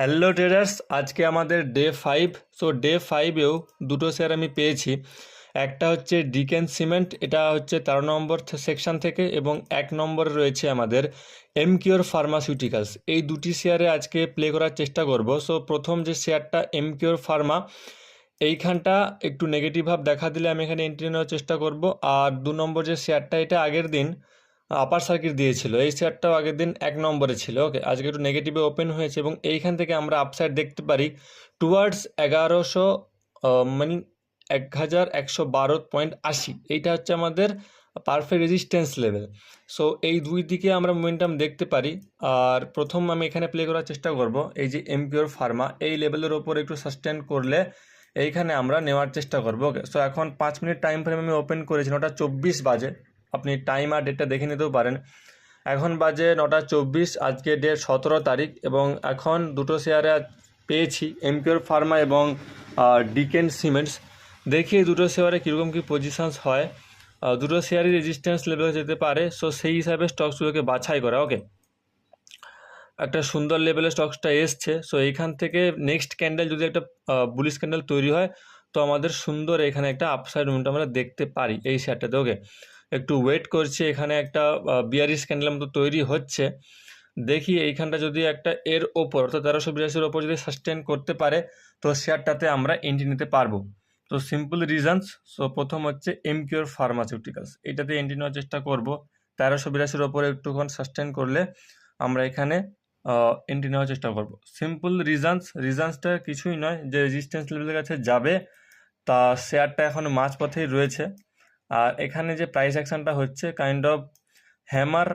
Hello traders আজকে আমাদের day five so day ফাইভেও দুটো শেয়ার আমি পেয়েছি। একটা হচ্ছে ডিকেন সিমেন্ট এটা হচ্ছে তেরো নম্বর সেকশন থেকে এবং এক নম্বরে রয়েছে আমাদের এম কিওর ফার্মাসিউটিক্যালস এই দুটি শেয়ারে আজকে প্লে করার চেষ্টা করব। সো প্রথম যে শেয়ারটা এম কিওর ফার্মা এইখানটা একটু নেগেটিভ ভাব দেখা দিলে আমি এখানে এন্ট্রি নেওয়ার চেষ্টা করব। আর দু নম্বর যে শেয়ারটা এটা আগের দিন আপার সার্কিট দিয়েছিল। এই শেয়ারটাও আগের দিন এক নম্বরে ছিল। ওকে আজকে একটু নেগেটিভে ওপেন হয়েছে এবং এইখান থেকে আমরা আপসাইড দেখতে পারি টুয়ার্ডস এগারোশো মানে এক হাজার একশো বারো পয়েন্ট আশি। এইটা হচ্ছে আমাদের পারফেক্ট রেজিস্ট্যান্স লেভেল সো এই দুই দিকে আমরা মোমেন্টাম দেখতে পারি। আর প্রথম আমি এখানে প্লে করার চেষ্টা করব। এই যে এমপিওর ফার্মা এই লেভেলের ওপর একটু সাস্টেন করলে এইখানে আমরা নেওয়ার চেষ্টা করব। ওকে সো এখন পাঁচ মিনিট টাইম ফ্রেম আমি ওপেন করেছি ওটা চব্বিশ বাজে। আপনি টাইম আর ডেটটা দেখে নিতেও পারেন। এখন বাজে নটা চব্বিশ, আজকে ডেট সতেরো তারিখ এবং এখন দুটো শেয়ারে পেয়েছি এমপিওর ফার্মা এবং ডিকেন সিমেন্টস দেখি দুটো শেয়ারে কীরকম কী পজিশানস হয়। দুটো শেয়ারই রেজিস্ট্যান্স লেভেলে যেতে পারে সো সেই হিসাবে স্টকসগুলোকে বাছাই করা ওকে একটা সুন্দর লেভেলের স্টকসটা এসছে সো এইখান থেকে নেক্সট ক্যান্ডেল যদি একটা বুলিশ ক্যান্ডেল তৈরি হয়, তো আমাদের সুন্দর এখানে একটা আপসাইড মুভমেন্ট আমরা দেখতে পারি এই শেয়ারটাতে ওকে একটু ওয়েট করছি, এখানে একটা বিয়ারিশ ক্যান্ডেলের মতো তৈরি হচ্ছে। দেখি এইখানটা যদি একটা এর ওপর, অর্থাৎ তেরোশো বিরাশির ওপর যদি সাস্টেন করতে পারে, তো শেয়ারটাতে আমরা এন্ট্রি নিতে পারব। তো সিম্পল রিজনস সো প্রথম হচ্ছে এমকিউর ফার্মাসিউটিক্যালস এটাতে এন্ট্রি নেওয়ার চেষ্টা করব। তেরোশো বিরাশির ওপরে একটুক্ষণ সাস্টেন করলে আমরা এখানে এন্ট্রি নেওয়ার চেষ্টা করব। সিম্পল রিজনস রিজনসটা কিছুই নয়, যে রেজিস্ট্যান্স লেভেলের কাছে যাবে, তা শেয়ারটা এখন মাঝ পথেই রয়েছে। আর এখানে যে প্রাইস অ্যাকশনটা হচ্ছে কাইন্ড অফ হ্যামার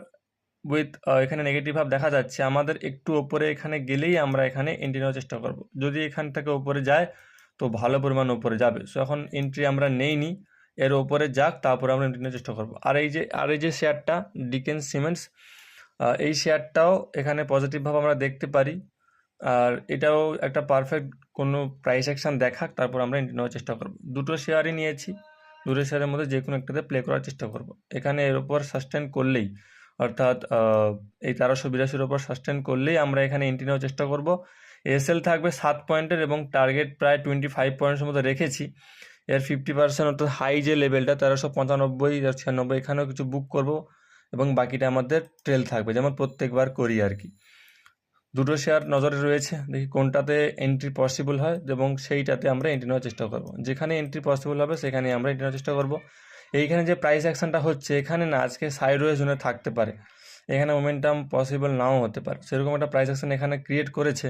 উইথ এখানে নেগেটিভ ভাব দেখা যাচ্ছে। আমাদের একটু ওপরে এখানে গেলেই আমরা এখানে এন্ট্রি নেওয়ার চেষ্টা করব। যদি এখান থেকে ওপরে যায়, তো ভালো পরিমাণ ওপরে যাবে। সো এখন এন্ট্রি আমরা নেইনি। এর ওপরে যাক, তারপরে আমরা এন্ট্রি নেওয়ার চেষ্টা করব। আর এই যে, আর এই যে শেয়ারটা ডিকেন সিমেন্টস এই শেয়ারটাও এখানে পজিটিভভাবে আমরা দেখতে পারি। আর এটাও একটা পারফেক্ট কোনো প্রাইস অ্যাকশন দেখাক, তারপর আমরা এন্ট্রি নেওয়ার চেষ্টা করব। দুটো শেয়ারই নিয়েছি। দুটো শেয়ারের মধ্যে যে কোনো একটাতে প্লে করার চেষ্টা করব। এখানে এর ওপর সাস্টেন করলেই, অর্থাৎ এই তেরোশো বিরাশির ওপর সাস্টেন করলেই আমরা এখানে এন্ট্রি নেওয়ার চেষ্টা করব। এসএল থাকবে সাত পয়েন্টের এবং টার্গেট প্রায় টোয়েন্টি ফাইভ পয়েন্টের মতো রেখেছি। এর ফিফটি পার্সেন্ট অর্থাৎ হাই যে লেভেলটা তেরোশো পঁচানব্বই ছিয়ানব্বই, এখানেও কিছু বুক করব এবং বাকিটা আমাদের ট্রেল থাকবে, যেমন প্রত্যেকবার করি আর কি। দুটো শেয়ার নজরে রয়েছে। দেখি কোনটাতে এন্ট্রি পসিবল হয় এবং সেইটাতে আমরা এন্ট্রি নেওয়ার চেষ্টা করব। যেখানে এন্ট্রি পসিবল হবে সেখানে আমরা এন্ট্রি নেওয়ার চেষ্টা করব। এইখানে যে প্রাইস অ্যাকশনটা হচ্ছে, এখানে না, আজকে সাইডওয়ে জোনে থাকতে পারে। এখানে মোমেন্টাম পসিবল নাও হতে পারে। সেরকম একটা প্রাইস অ্যাকশন এখানে ক্রিয়েট করেছে।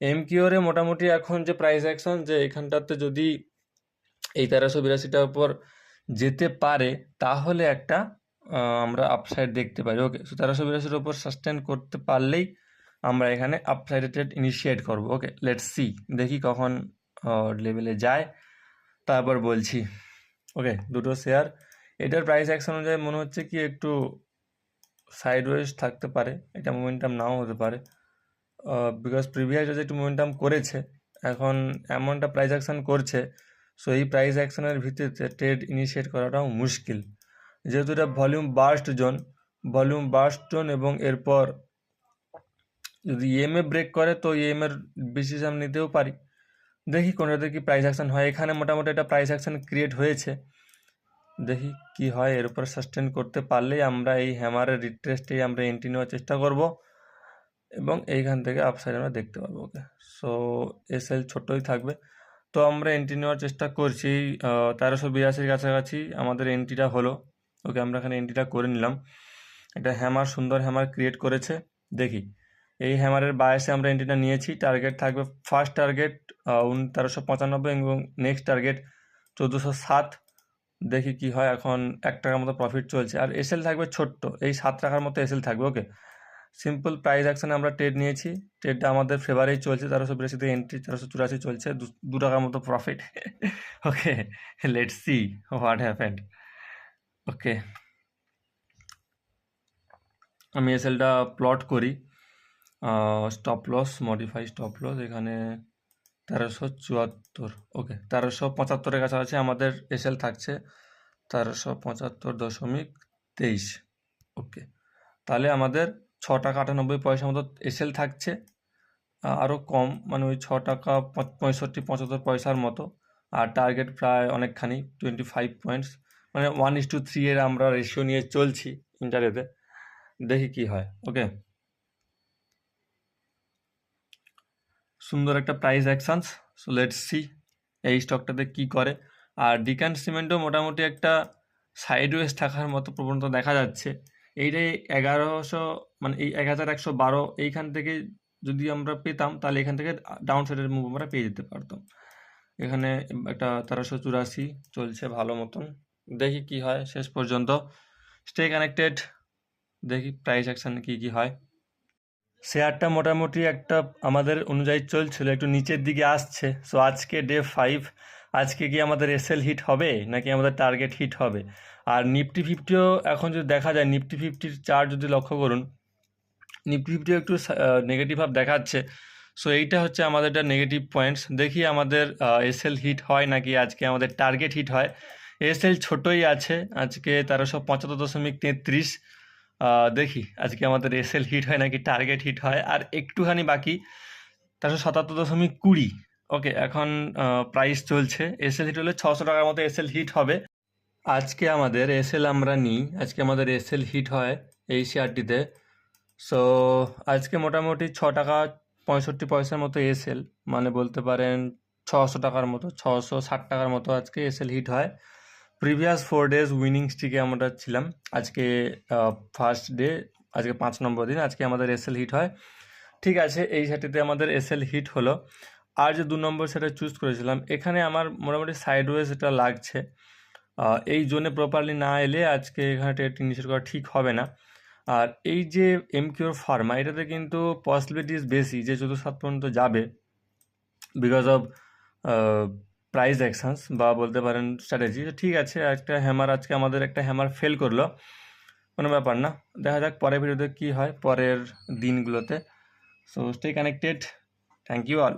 এম কিওরে মোটামুটি এখন যে প্রাইস অ্যাকশন যে এখানটাতে যদি এই তেরোশো বিরাশিটার উপর যেতে পারে, তাহলে একটা আমরা আপসাইড দেখতে পারি। ওকে তেরোশো বিরাশির উপর সাস্টেন করতে পারলেই আমরা এখানে আপসাইডে ট্রেড ইনিশিয়েট করব। ওকে লেট সি দেখি কখন লেভেলে যায়। তারপর বলছি। ওকে দুটো শেয়ার এটার প্রাইস অ্যাকশন অনুযায়ী মনে হচ্ছে কি একটু সাইডওয়েজ থাকতে পারে। এটা মোমেন্টাম নাও হতে পারে। বিকজ প্রিভিয়াস যদি একটু মোমেন্টাম করেছে, এখন এমনটা প্রাইস অ্যাকশন করছে সো এই প্রাইস অ্যাকশনের ভিত্তিতে ট্রেড ইনিশিয়েট করাটাও মুশকিল। যেহেতু এটা volume burst zone volume burst zone এবং এরপর যদি ইএমএ ব্রেক করে, তো ইএমএর ডিসিশন নিতেও পারি। দেখি কোনটাতে কি প্রাইস অ্যাকশন হয়। এখানে মোটামুটি একটা প্রাইস অ্যাকশন ক্রিয়েট হয়েছে। দেখি কি হয়। এর উপর সাস্টেন করতে পারলেই আমরা এই হ্যামারের রিট্রেস্টেই আমরা এন্ট্রি নেওয়ার চেষ্টা করব এবং এইখান থেকে আপসাইড আমরা দেখতে পাবো ওকে। সো এস এল ছোটোই থাকবে। তো আমরা এন্ট্রি নেওয়ার চেষ্টা করছি। তেরোশো বিরাশির কাছাকাছি আমাদের এন্ট্রিটা হলো। ওকে, আমরা এখানে এন্ট্রিটা করে নিলাম। একটা হ্যামার সুন্দর হ্যামার ক্রিয়েট করেছে। দেখি। এই হ্যামারের বায়াসে আমরা এন্ট্রিটা নিয়েছি। টার্গেট থাকবে ফার্স্ট টার্গেট তেরোশো পঁচানব্বই এবং নেক্সট টার্গেট চোদ্দোশো সাত। দেখি কি হয়, এখন এক টাকার মতো প্রফিট চলছে। আর এসএল থাকবে ছোট্ট, এই সাত টাকার মতো এসএল থাকবে ওকে সিম্পল প্রাইস অ্যাকশানে আমরা ট্রেড নিয়েছি। ট্রেডটা আমাদের ফেভারেই চলছে, তেরোশো বিরাশিতে এন্ট্রি তেরোশো চুরাশি চলছে। দু- টাকার মতো profit okay let see what happened okay আমি এসএলটা প্লট করি। Stop loss modify stop loss এখানে তেরোশো চুয়াত্তর ওকে তেরোশো পঁচাত্তরের কাছাকাছি আমাদের এসএল থাকছে তেরোশো পঁচাত্তর দশমিক তেইশ ওকে তাহলে আমাদের ছ টাকা আটানব্বই পয়সা মতো এসএল থাকছে আরও কম মানে ওই ছ টাকা পঁয়ষট্টি, পঁচাত্তর পয়সার মতো, আর টার্গেট প্রায় অনেকখানি টোয়েন্টি ফাইভ পয়েন্টস মানে ওয়ান ইস টু থ্রি এর আমরা রেশিও নিয়ে চলছি ইন্টারেতে দেখি কি হয় ওকে সুন্দর একটা price actions so let's see এই স্টকটাতে কি করে। আর ডিকান সিমেন্টও মোটামুটি একটা সাইডওয়েজ থাকার মতো প্রবণতা দেখা যাচ্ছে। এইটাই এগারোশো মানে এই এক হাজার একশো বারো, এইখান থেকে যদি আমরা পেতাম, তাহলে এখান থেকে ডাউন সাইডের মুভ আমরা পেয়ে যেতে পারতাম। এখানে একটা তেরোশো চুরাশি চলছে ভালো মতন। দেখি কি হয় শেষ পর্যন্ত। স্টে কানেক্টেড দেখি প্রাইস অ্যাকশন কি কি হয়। শেয়ারটা মোটামুটি একটা আমাদের অনুযায়ী চলছিল, একটু নিচের দিকে আসছে। সো আজকে ডে ফাইভ আজকে কি আমাদের এসএল হিট হবে, নাকি আমাদের টার্গেট হিট হবে? আর নিফটি ফিফটিও এখন যদি দেখা যায় নিফটি ফিফটির চার্ট যদি লক্ষ্য করুন নিফটি ফিফটিও একটু নেগেটিভ ভাব দেখাচ্ছে। সো এইটা হচ্ছে আমাদের একটা নেগেটিভ পয়েন্টস দেখি আমাদের এসএল হিট হয় নাকি আজকে আমাদের টার্গেট হিট হয়। এসএল ছোটোই আছে, আজকে তেরোশো পঁচাত্তর দশমিক তেত্রিশ। দেখি, আজকে আমাদের এসএল হিট হয় নাকি টার্গেট হিট হয়, আর একটুখানি বাকি, তেরোশো সাতাত্তর দশমিক কুড়ি। ওকে এখন প্রাইস চলছে এসএল হিট হলে ছশো টাকার মতো এসএল হিট হবে। আজকে আমাদের এসএল আমরা নিই, আজকে আমাদের এসএল হিট হয় এই শেয়ারটিতে সো আজকে মোটামুটি ছ টাকা পঁয়ষট্টি পয়সার মতো এসএল মানে বলতে পারেন, ছশো টাকার মতো, ছশো ষাট টাকার মতো আজকে এসএল হিট হয়। প্রিভিয়াস ফোর ডেজ উইনিং স্ট্রিকে আমরা ছিলাম। আজকে ফার্স্ট ডে আজকে পাঁচ নম্বর দিন, আজকে আমাদের এসএল হিট হয়। ঠিক আছে, এই সেটিতে আমাদের এসএল হিট হলো। আর যে দু নম্বর সেটা চুজ করেছিলাম, এখানে আমার মোটামুটি সাইডওয়েজ এটা লাগছে। এই জোনে প্রপারলি না এলে আজকে এখানে ট্রেডিং নিষেধ করা ঠিক হবে না। আর এই যে এমকিউর ফার্মা এটাতে কিন্তু পসিবিলিটিস বেশি যে চতুর্থ সাত পর্যন্ত যাবে। বিকজ অফ প্রাইস অ্যাকশানস বা বলতে পারেন স্ট্র্যাটেজি ঠিক আছে, একটা হ্যামার আজকে আমাদের একটা হ্যামার ফেল করল। কোনো ব্যাপার না, দেখা যাক পরের ভিডিওতে কী হয়, পরের দিনগুলোতে। So stay connected thank you all